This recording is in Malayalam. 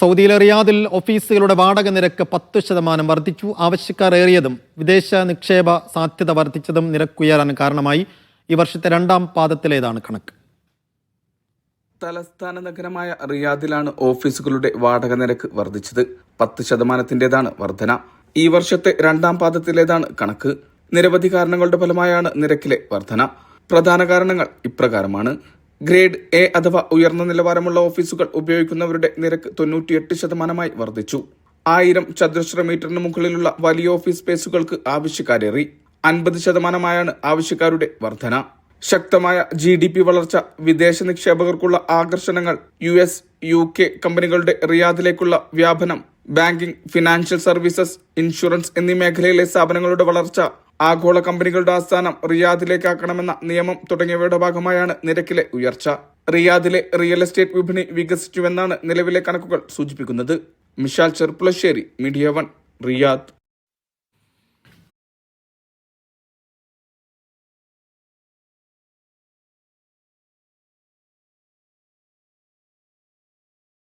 സൗദിയിലെ റിയാദിൽ ഓഫീസുകളുടെ വാടക നിരക്ക് പത്ത് ശതമാനം വർദ്ധിച്ചു. ആവശ്യക്കാർ ഏറിയതും വിദേശ നിക്ഷേപ സാധ്യത വർദ്ധിച്ചതും നിരക്കുയരാൻ കാരണമായി ഈ വർഷത്തെ രണ്ടാം പാദത്തിലേതാണ് കണക്ക്. തലസ്ഥാന നഗരമായ റിയാദിലാണ് ഓഫീസുകളുടെ വാടക നിരക്ക് വർദ്ധിച്ചത്. പത്ത് ശതമാനത്തിന്റേതാണ് വർധന. ഈ വർഷത്തെ രണ്ടാം പാദത്തിലേതാണ് കണക്ക്. നിരവധി കാരണങ്ങളുടെ ഫലമായാണ് നിരക്കിലെ വർധന. പ്രധാന കാരണങ്ങൾ ഇപ്രകാരമാണ്. ഗ്രേഡ് എ അഥവാ ഉയർന്ന നിലവാരമുള്ള ഓഫീസുകൾ ഉപയോഗിക്കുന്നവരുടെ നിരക്ക് തൊണ്ണൂറ്റിയെട്ട് ശതമാനമായി വർദ്ധിച്ചു. ആയിരം ചതുരശ്ര മീറ്ററിന് മുകളിലുള്ള വലിയ ഓഫീസ് സ്പേസുകൾക്ക് ആവശ്യക്കാരേറി. അൻപത് ശതമാനമായാണ് ആവശ്യക്കാരുടെ വർധന. ശക്തമായ ജി ഡി പി വളർച്ച വിദേശ നിക്ഷേപകർക്കുള്ള ആകർഷണങ്ങൾ യു എസ് യു കെ കമ്പനികളുടെ റിയാദിലേക്കുള്ള വ്യാപനം ബാങ്കിംഗ് ഫിനാൻഷ്യൽ സർവീസസ് ഇൻഷുറൻസ് എന്നീ മേഖലയിലെ സ്ഥാപനങ്ങളുടെ വളർച്ച ആഗോള കമ്പനികളുടെ ആസ്ഥാനം റിയാദിലേക്കാക്കണമെന്ന നിയമം തുടങ്ങിയവയുടെ ഭാഗമായാണ് നിരക്കിലെ ഉയർച്ച. റിയാദിലെ റിയൽ എസ്റ്റേറ്റ് വിപണി വികസിച്ചുവെന്നാണ് നിലവിലെ കണക്കുകൾ സൂചിപ്പിക്കുന്നത്. Mishal Cherpulassery media one Riyadh.